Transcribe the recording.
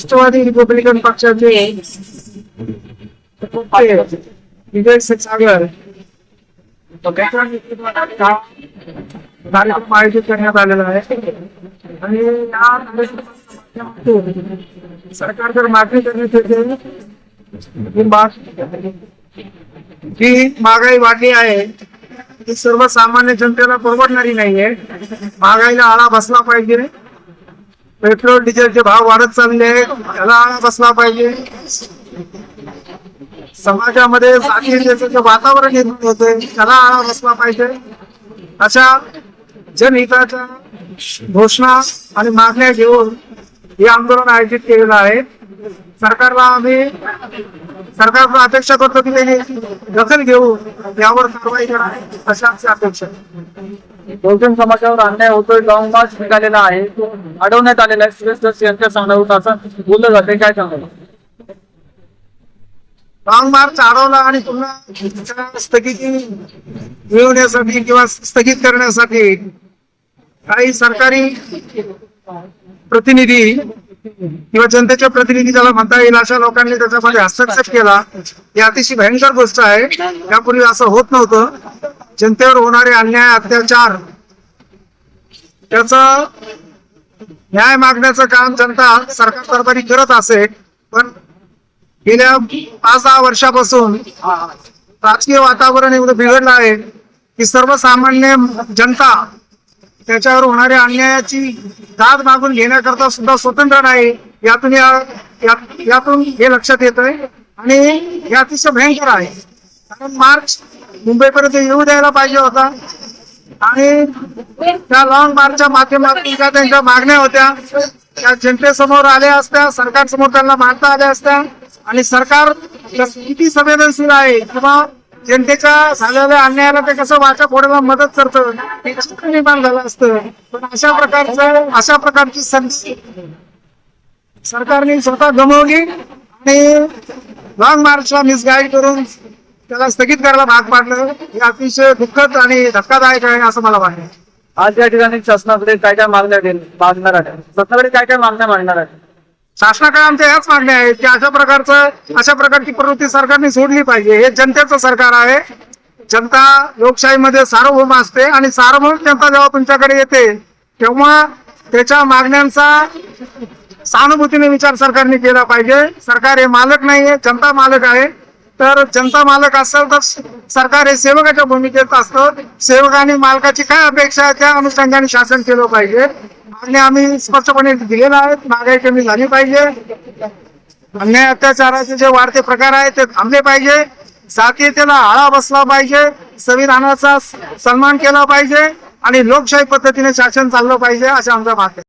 Rashtrawadi Republican पक्षाचे विजय क्षीरसागर कार्यक्रम आयोजित करण्यात आलेला आहे. आणि या कार्यक्रमाच्या माध्यमातून सरकारकडे मागणी करण्यात येते जी महागाई वाढली आहे ती सर्वसामान्य जनतेला परवडणारी नाहीये. महागाईला आळा बसला पाहिजे. पेट्रोल डिझेलचे भाव वाढत चालले आहेत. त्याला आळा बसला पाहिजे. समाजामध्ये जातीयतेचं वातावरण निर्माण होते त्याला आळा बसला पाहिजे. अशा जनहिताच्या घोषणा आणि मागण्या घेऊन हे आंदोलन आयोजित केलेलं आहे. सरकारला आम्ही सरकारला अपेक्षा करतो की दखल घेऊन यावर कारवाई करा अशा आमची अपेक्षा बहुजन समाजावर अन्याय होतोय लॉंग मार्च निघालेला आहे तो अडवण्यात आलेला आहे. सुरेश दस यांच्या सांगण्यावर असं बोललं जाते काय सांगाल? लॉंग मार्च अडवला आणि पुन्हा स्थगिती मिळवण्यासाठी किंवा स्थगित करण्यासाठी काही सरकारी प्रतिनिधी किंवा जनतेच्या प्रतिनिधी ज्याला म्हणता येईल अशा लोकांनी त्याच्यामध्ये हस्तक्षेप केला. ही अतिशय भयंकर गोष्ट आहे. यापूर्वी असं होत नव्हतं. जनतेवर होणारे अन्याय अत्याचार त्याच न्याय मागण्याचं काम जनता सरकार दरबारी करत असे पण गेल्या पाच दहा वर्षापासून राजकीय वातावरण एवढं बिघडलं आहे की सर्वसामान्य जनता त्याच्यावर होणाऱ्या अन्यायाची दाद मागून घेण्याकरता सुद्धा स्वतंत्र नाही. यातून या- या- यातून हे लक्षात येत आहे आणि हे अतिशय भयंकर आहे. कारण मार्च मुंबईपर्यंत येऊ द्यायला पाहिजे होता. आणि त्या लॉंग मार्चच्या माध्यमातून ज्या त्यांच्या मागण्या होत्या त्या जनतेसमोर आल्या असत्या सरकारसमोर त्यांना मांडता आल्या असत्या. आणि सरकार किती संवेदनशील आहे किंवा जनतेच्या झालेल्या अन्यायाला ते कसं वाचा फोडायला मदत करतं हे चित्र निर्माण झालं असतं. पण अशा प्रकारचं अशा प्रकारची संधी सरकारने स्वतः गमवली आणि लॉंग मार्चला मिसगाईड करून त्याला स्थगित करायला भाग पाडलं हे अतिशय दुःखद आणि धक्कादायक आहे असं मला वाटतं. आज या ठिकाणी शासनाकडे काय काय मागण्या देईल- मागणार आहे शासनाकडे काय काय मागण्या मांडणार आहे शासनाकडे आमच्या ह्याच मागण्या आहेत की अशा प्रकारचं अशा प्रकारची प्रवृत्ती सरकारने सोडली पाहिजे. हे जनतेचं सरकार आहे. जनता लोकशाहीमध्ये सार्वभौम असते आणि सार्वभौम जनता जेव्हा तुमच्याकडे येते तेव्हा त्याच्या मागण्यांचा सहानुभूतीने विचार सरकारने केला पाहिजे. सरकार हे मालक नाहीये जनता मालक आहे. तर जनता मालक असेल तर सरकार हे सेवकाच्या भूमिकेत असतं. सेवकाने मालकाची काय अपेक्षा आहे त्या अनुषंगाने शासन केलं पाहिजे. मागणी आम्ही स्पष्टपणे दिलेलं आहेत महागाई कमी झाली पाहिजे. अन्याय अत्याचाराचे जे वाढते प्रकार आहेत ते थांबले पाहिजे. जातीयतेला आळा बसला पाहिजे. संविधानाचा सन्मान केला पाहिजे. आणि लोकशाही पद्धतीने शासन चाललं पाहिजे असं आमचं मत आहे